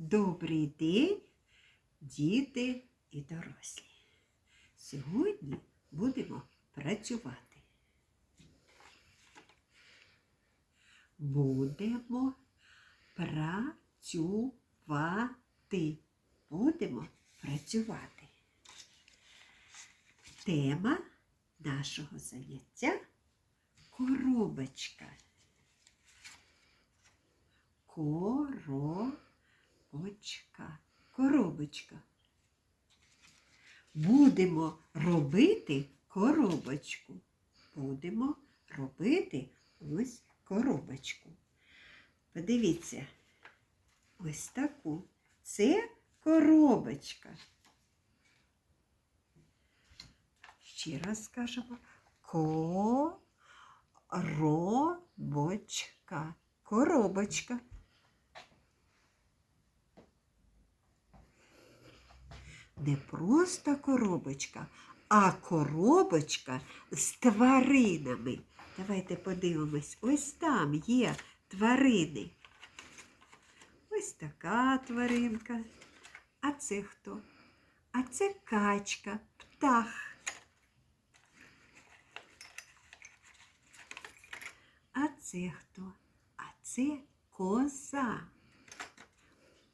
Добрий день, діти і дорослі. Сьогодні будемо працювати. Будемо працювати. Будемо працювати. Тема нашого заняття коробочка. Коробочка. Коробочка. Будемо робити коробочку. Будемо робити ось коробочку. Подивіться, ось таку. Це коробочка. Ще раз скажемо. Коробочка. Коробочка. Не просто коробочка, а коробочка з тваринами. Давайте подивимось. Ось там є тварини. Ось така тваринка. А це хто? А це качка, птах. А це хто? А це коза.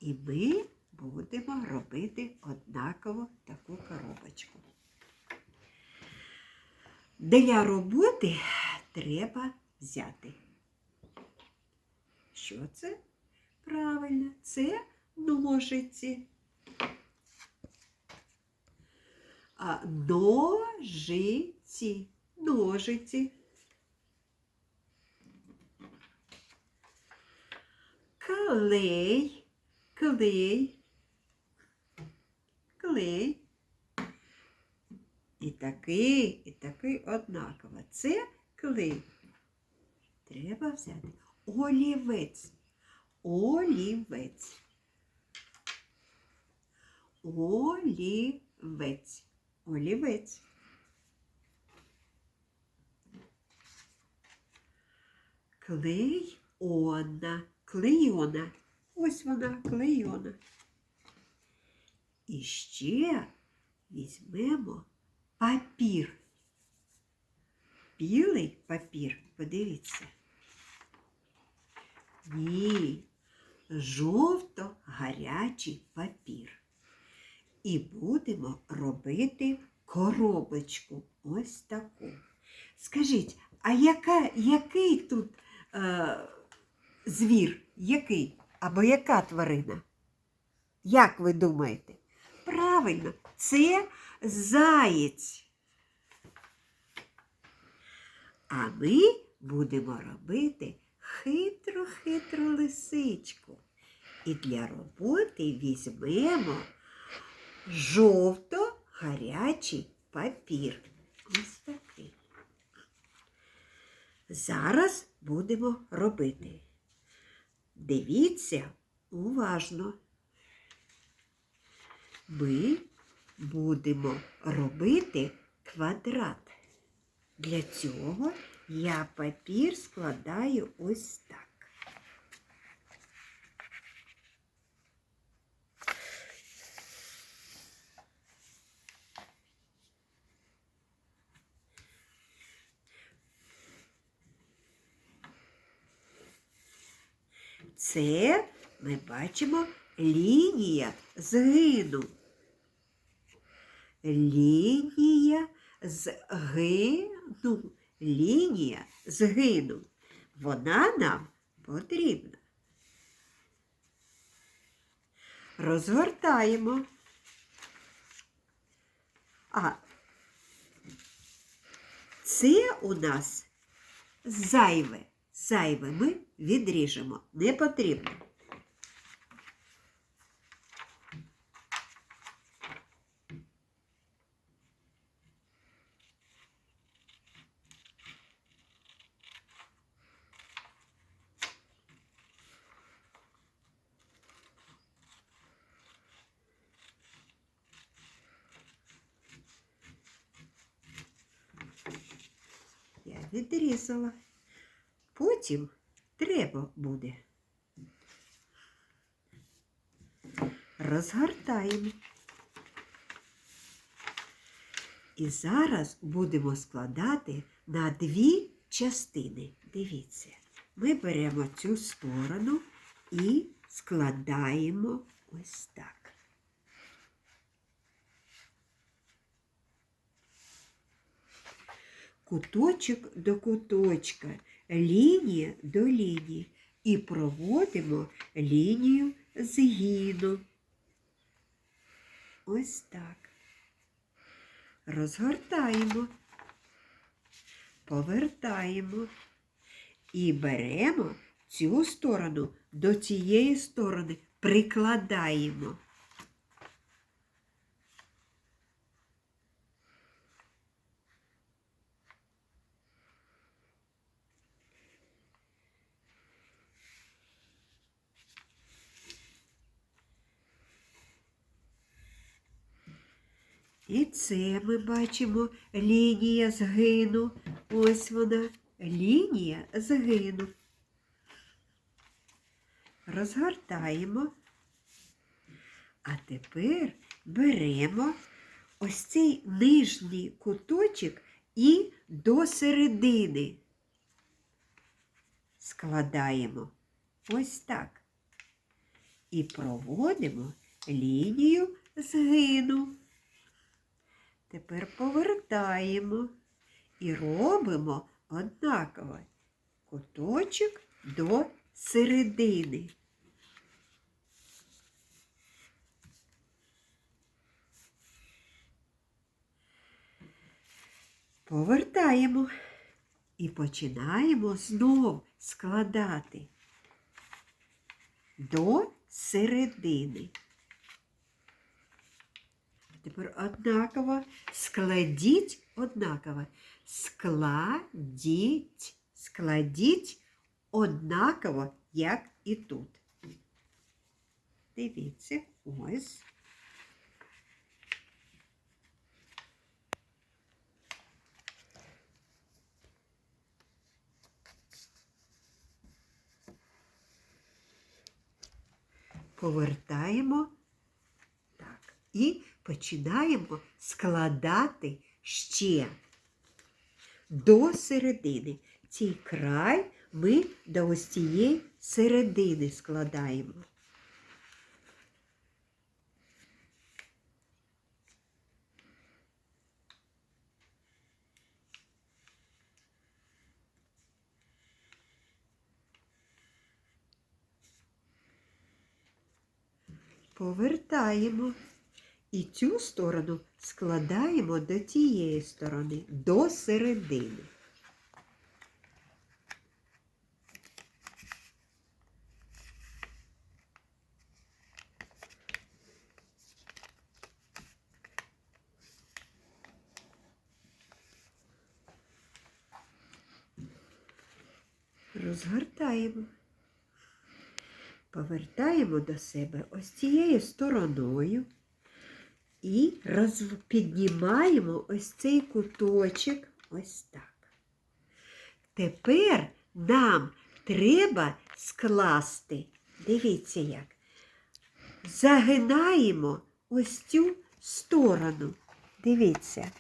І ми будемо робити однаково таку коробочку. Для роботи треба взяти. Що це? Правильно, це ножиці. А ножиці, ножиці. Клей, клей, клей. І такий, і такий однаково. Це клей. Треба взяти олівець. Олівець. Олівець. Олівець. Клейона. Клейона. Ось вона, клейона. І ще візьмемо папір. Білий папір, подивіться. Ні, жовто-гарячий папір. І будемо робити коробочку ось таку. Скажіть, а яка, який тут е, звір? Який? Або яка тварина? Як ви думаєте? Правильно, це заєць. А ми будемо робити хитру-хитру лисичку. І для роботи візьмемо жовто-гарячий папір. Ось такий. Зараз будемо робити. Дивіться уважно. Ми будемо робити квадрат. Для цього я папір складаю ось так. Це ми бачимо лінія згину. Лінія згину. Лінія згину. Вона нам потрібна. Розгортаємо. А це у нас зайве. Зайве ми відріжемо. Не потрібно. Я відрізала. Потім треба буде розгортаємо. І зараз будемо складати на дві частини. Дивіться, ми беремо цю сторону і складаємо ось так. Куточок до куточка, лінія до лінії і проводимо лінію згину. Ось так. Розгортаємо, повертаємо і беремо цю сторону до цієї сторони, прикладаємо. І це ми бачимо лінія згину. Ось вона, лінія згину. Розгортаємо. А тепер беремо ось цей нижній куточок і до середини складаємо ось так. І проводимо лінію згину. Тепер повертаємо і робимо однаково куточок до середини. Повертаємо і починаємо знов складати до середини. Тепер однаково складіть однаково. Складіть, складіть однаково, як і тут. Дивіться, ось. Повертаємо так. І починаємо складати ще до середини. Цей край ми до ось цієї середини складаємо. Повертаємо. І цю сторону складаємо до тієї сторони, до середини. Розгортаємо. Повертаємо до себе ось цією стороною і роз... піднімаємо ось цей куточок ось так. Тепер нам треба скласти, дивіться як, загинаємо ось цю сторону. Дивіться.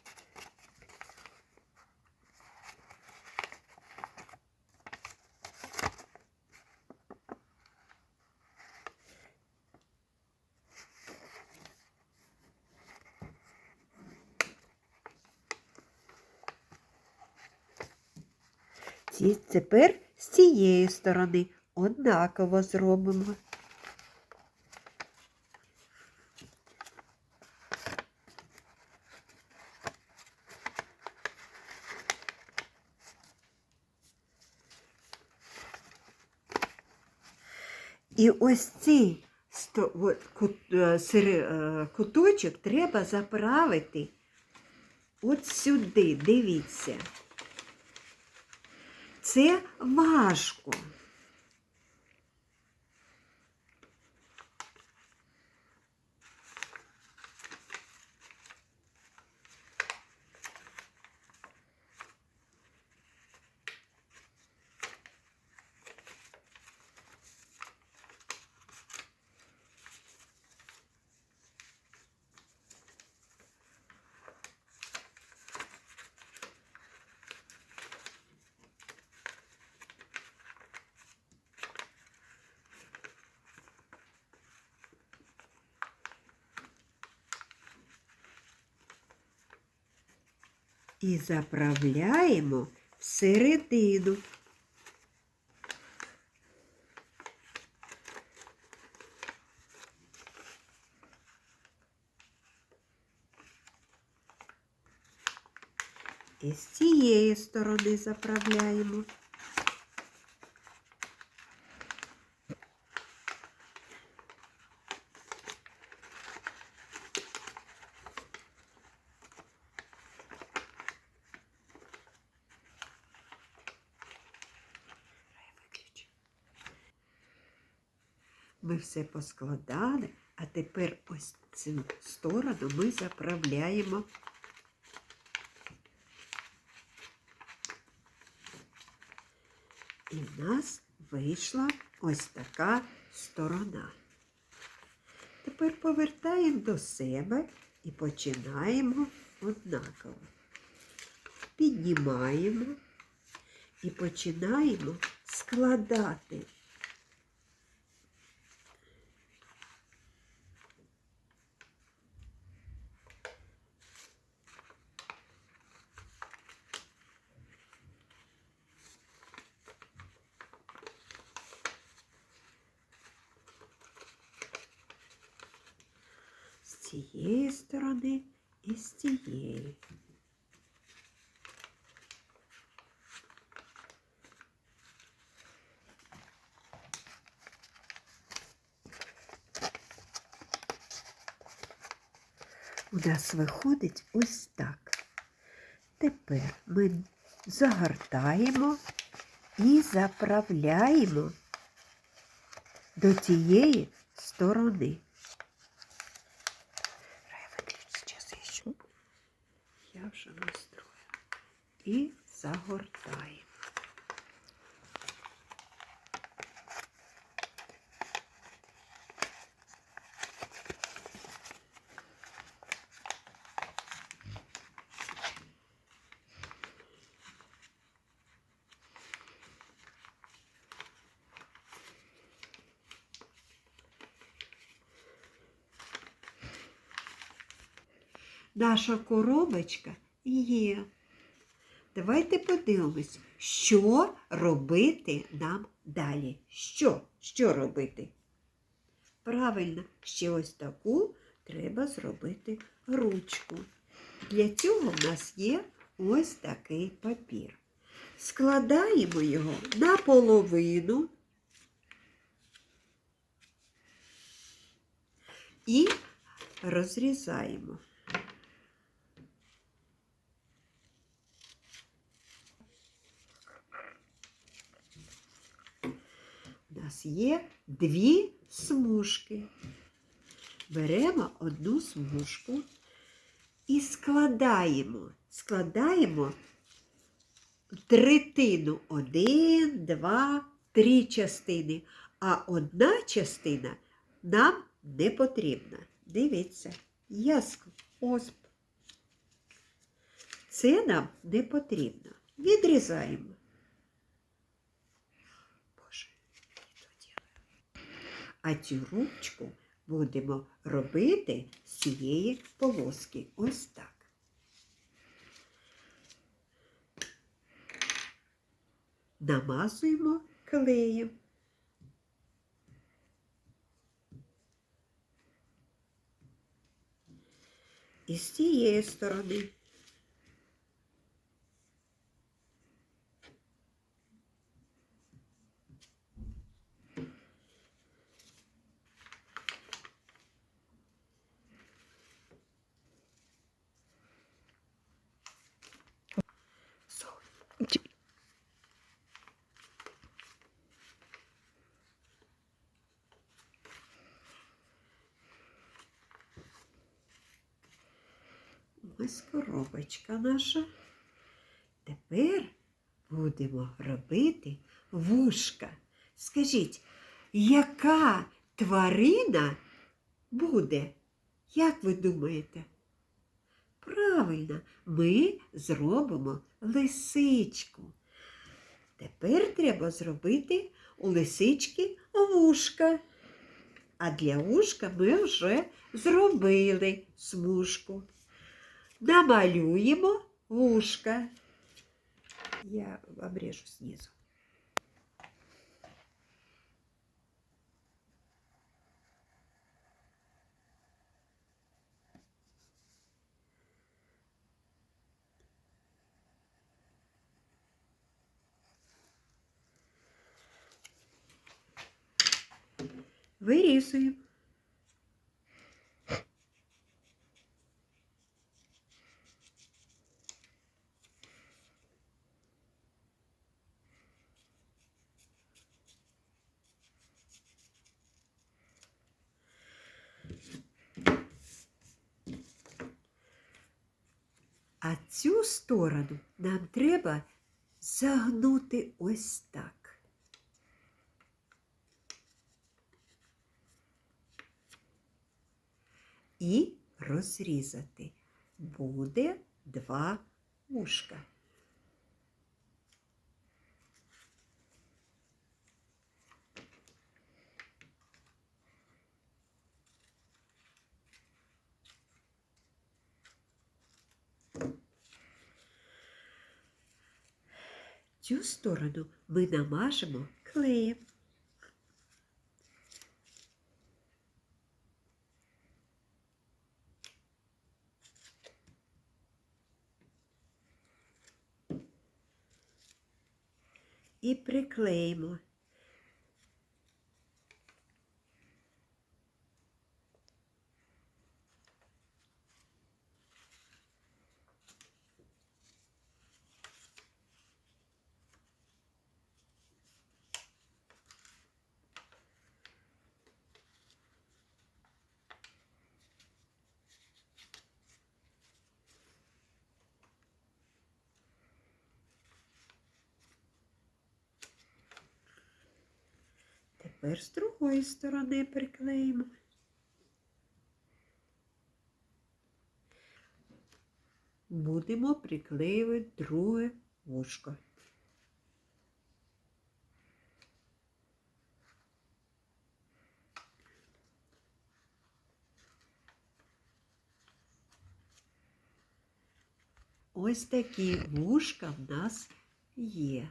Ці тепер з цієї сторони однаково зробимо. І ось цей е, куточок треба заправити от сюди, дивіться. Це важко. І заправляємо всередину. І з цієї сторони заправляємо. Все поскладали, а тепер ось цю сторону ми заправляємо. І в нас вийшла ось така сторона. Тепер повертаємо до себе і починаємо однаково. Піднімаємо і починаємо складати. з цієї сторони і з цієї. У нас виходить ось так. Тепер ми загортаємо і заправляємо до тієї сторони. І загортаємо. Наша коробочка є. Давайте подивимось, що робити нам далі. Що? Що робити? Правильно, ще ось таку треба зробити ручку. Для цього в нас є ось такий папір. Складаємо його наполовину і розрізаємо. У є дві смужки. Беремо одну смужку і складаємо. Складаємо третину. Один, два, три частини. А одна частина нам не потрібна. Дивіться, яск, осп. Це нам не потрібно. Відрізаємо. А цю ручку будемо робити з цієї полоски. Ось так. Намазуємо клеєм. І з цієї сторони. Ось коробочка наша. Тепер будемо робити вушка. Скажіть, яка тварина буде? Як ви думаєте? Правильно, ми зробимо лисичку. Тепер треба зробити у лисички вушка. А для вушка ми вже зробили смужку. Намалюємо ушко. Я обрежу снизу. Вирізуємо. Цю сторону нам треба загнути ось так. І розрізати. Буде два вушка. Цю сторону ми намажемо клеєм. І приклеїмо. Тепер з другої сторони приклеїмо. Будемо приклеювати друге вушко. Ось такі вушка в нас є.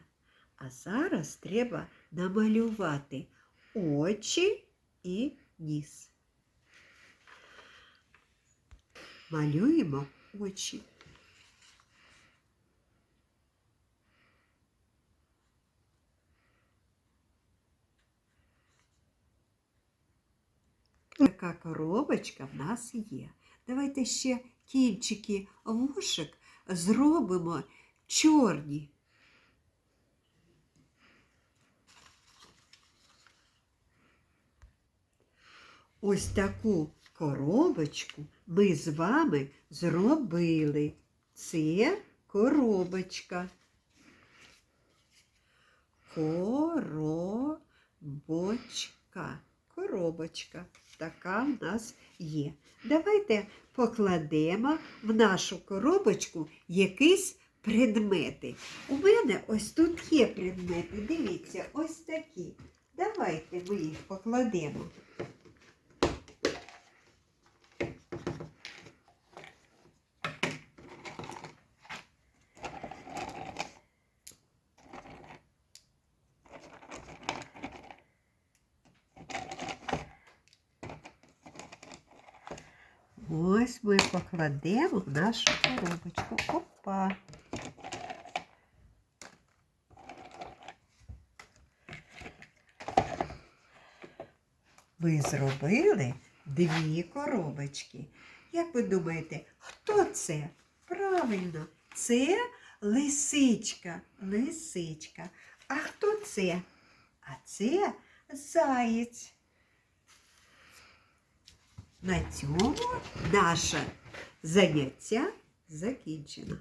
А зараз треба намалювати очі і ніс. Малюємо очі. Така коробочка в нас є. Давайте ще кінчики вушок зробимо чорні. Ось таку коробочку ми з вами зробили. Це коробочка. Коробочка. Коробочка. Така в нас є. Давайте покладемо в нашу коробочку якісь предмети. У мене ось тут є предмети. Дивіться, ось такі. Давайте ми їх покладемо. Ось ми покладемо в нашу коробочку. Опа. Ми зробили дві коробочки. Як ви думаєте, хто це? Правильно, це лисичка. Лисичка. А хто це? А це заєць. На цьому наше заняття закінчено.